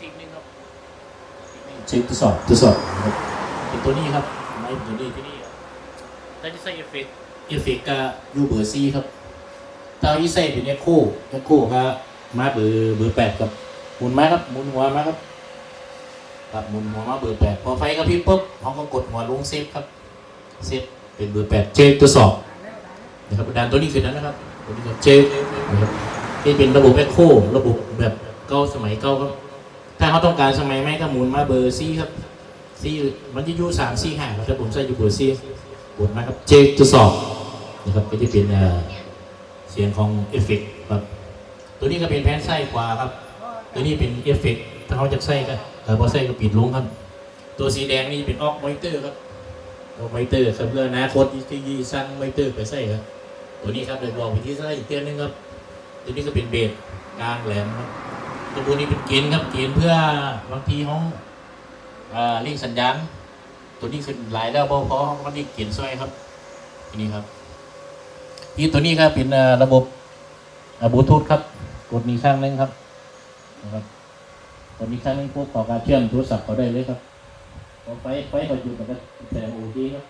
ซีกหนึงครับเช็คทดสอบทดสอบนะครับเป็นตัวนี้ครับไม้ตัวนี้ที่นี่ครับได้ที่ใส่เอฟเฟกต์เอฟเฟกต์ก็ยูเบอร์ซีครับตาอีเซ่เป็นเอโคเอโคก็มาเบอร์เบอร์แปดครับหมุนมาครับหมุนหัวมาครับครับหมุนหัวมาเบอร์แปดพอไฟกระพริบปุ๊บเขาก็กดหัวลงเซฟครับเซฟเป็นเบอร์แปดเช็คทดสอบนะครับดันตัวนี้ขึ้นนั้นนะครับตัวนี้ครับเช็คนะครับที่เป็นระบบเอโคระบบแบบเก่าสมัยเก่าครับ ถ้าเขาต้องการสมัยใหม่ก็หมุนมาเบอร์ซีครับซีมันจะอยู่สามซีห้าครับผมใส่อยู่เบอร์ซีกดมาครับเช็คทดสอบนะครับก็จะเป็นเสียงของเอฟเฟกครับตัวนี้ก็เป็นแผ่นไส้ขวาครับ ตัวนี้เป็นเอฟเฟกถ้าเขาจะใส่ก็เออพอใส่ก็ปิดลงครับ ตัวสีแดงนี่เป็นออกมอนิเตอร์ครับออกมอนิเตอร์ครับเพื่ออนาคตที่ที่สร้างมอนิเตอร์ไปใส่ครับตัวนี้ครับเลยบอกวิธีใส่อีกเตือนหนึงครับ ตัวนี้ก็เป็นเบสกลางแหลมครับ ตัวนี้เป็นเกณฑ์ครับเกณฑ์เพื่อบางทีห้องอ่าเรียกสัญญาณตัวนี้ขึ้นหลายแล้วเพราะเพราะมันนี่เกณฑ์ซอยครับทีนี้ครับที่ตัวนี้ครับเป็นระบบบลูทูธครับกดนี้ข้างนึงครับนะครับกดนี้ข้างนึงพวกต่อการเชื่อมโทรศัพท์เขาได้เลยครับพอไฟไฟเขาอยู่กับแสงโอเคครับ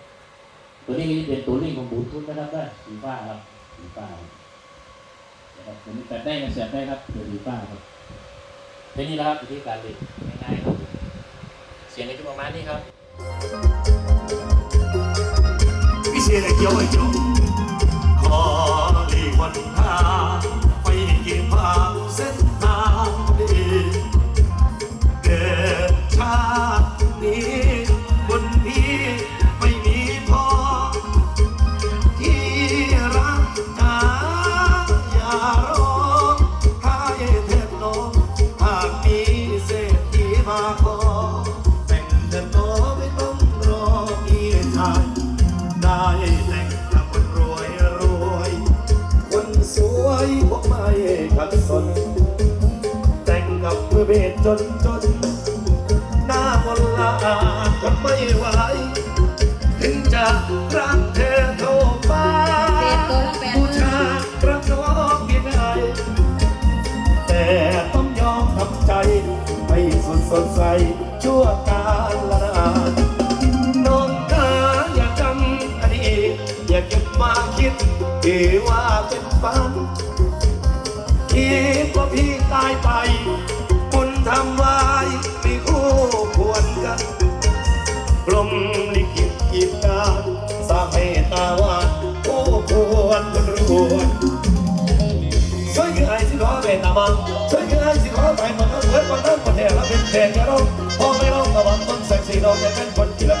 ตัวนี้เป็นตัวลิงของบลูทูธนะครับด้สีฟ้าครับสีฟ้า นะครับผมแปดได้กันเสียบได้ครับตัวสีฟ้าครับแค่นี้นะครับวิธีการเล่นง่ายๆครับเสียงก็จะประมาณนี้ครับพิเศษเสวยผมไม่ขัดสน แต่งกับเพื่อเบสจนจน หน้ามนลาทนไม่ไหวถึงจะรักเธอเท่าฟ้าเศษตัวละแปดหมื่ผู้นชายรักน้องที่ไหนแต่ต้องยอมทำใจให้สุดสดใสชั่วกาลละนานน้องตาอย่าจำอดีตอย่าเก็บมาคิดที่ว่าเป็น ฝันคิดว่าพี่ตายไป คุณทำไว้ไม่คู่ควรกันกลมลิขิตกีดการสร้างให้ตาวานคู่ควรคนรวนช่วยคือไอ้สิขอเป็นตาบังช่วยคือไอ้สิขอไปมันก็เกิดวันนั้นคนเดียวแล้วเป็นแทนกันเราพ่อไม่ร้องตะวันต้นแสงสีดอกแต่เป็นคนที่ละมีกันจริงใจด้วยคน